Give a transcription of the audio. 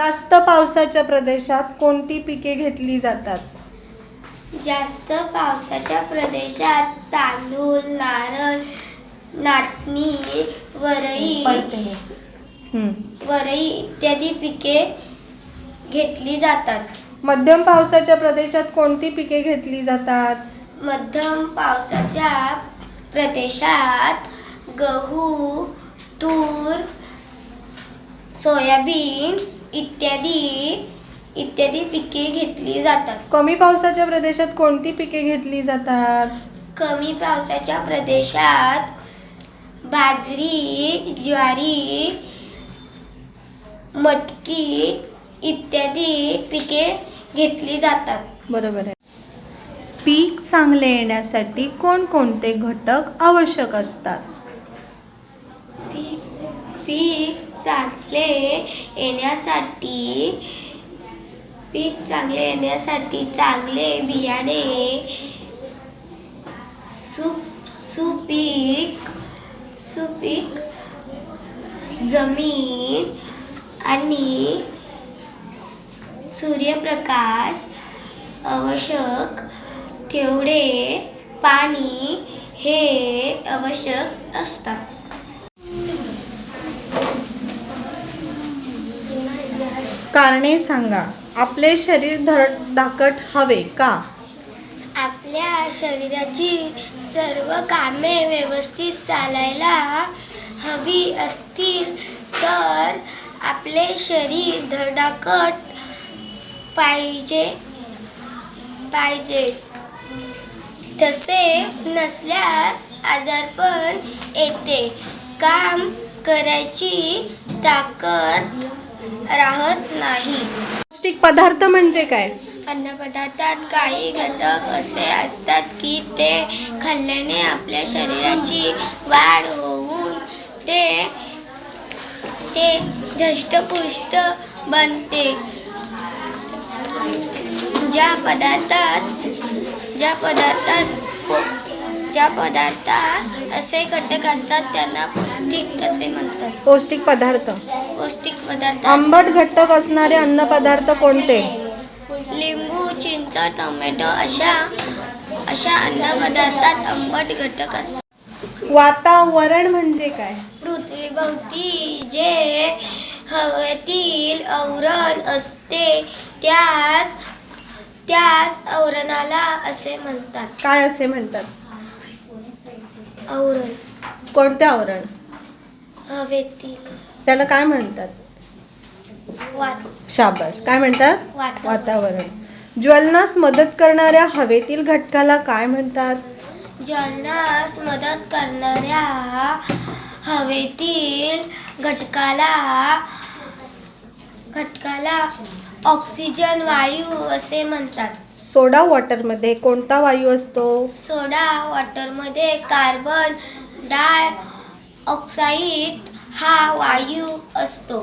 जास्त पावसाच्या प्रदेशात कोणती पिके घेतली जातात? जास्त पावसाच्या प्रदेशात तांदूळ नारळ नाचणी वरळी हं. वरई इत्यादी पिके घेतली जातात. मध्यम पावसाच्या प्रदेशात कोणती पिके घेतली जातात? मध्यम पावसाच्या प्रदेशात गहू तूर सोयाबीन इत्यादी इत्यादी पिके घेतली जातात. कमी पावसाच्या प्रदेशात कोणती पिके घेतली जातात? कमी पावसाच्या प्रदेशात बाजरी ज्वारी मटकी इत्यादी पिके घेतली जातात. बरोबर आहे. पीक चांगले येण्यासाठी कोणकोणते घटक आवश्यक असतात? पीक चांगले येण्यासाठी पीक चांगले येण्यासाठी चांगले बियाणे सु सुपीक सुपीक जमीन आणि सूर्यप्रकाश आवश्यक तेवढे पाणी हे आवश्यक असतात. कारणे सांगा. आपले शरीर धडधाकट हवे का? आपल्या शरीराची सर्व कामे व्यवस्थित चालायला हवी असतील तर आपले शरीर धडाकट पाहिजे पाहिजे. तसे नसल्यास आजारपण येते. काम करायची ताकद राहत नाही. पौष्टिक पदार्थ म्हणजे काय? अन्नपदार्थात काही घटक असे असतात की ते खाल्ल्याने आपल्या शरीराची वाढ होऊन ते ते धष्टपुष्ट बनते. ज्या पदार्थात ज्या पदार्थात ज्या पदार्थात असे घटक असतात त्यांना पौष्टिक असे म्हणतात. पौष्टिक पदार्थ. पौष्टिक पदार्थ आंबट घटक असणारे अन्न पदार्थ कोणते? लिंबू चिंच टोमॅटो अशा अशा अन्नपदार्थात आंबट घटक असतात. वातावरण म्हणजे काय? पृथ्वीभोवती जे हवेतील आवरण असते त्यास त्यास आवरणाला असे म्हणतात. काय असे म्हणतात? आवरण. कोणते आवरण? हवेतील त्याला काय म्हणतात? वात. शाबास. काय म्हणतात? वातावरण. वातावरण. ज्वलनास मदत करणाऱ्या हवेतील घटकाला काय म्हणतात? ज्वलनास मदत करणाऱ्या हवेतील घटकाला घटकाला ऑक्सिजन वायू असे म्हणतात. सोडा वॉटरमध्ये कोणता वायू असतो? सोडा वॉटरमध्ये कार्बन डाय ऑक्साईड हा वायू असतो.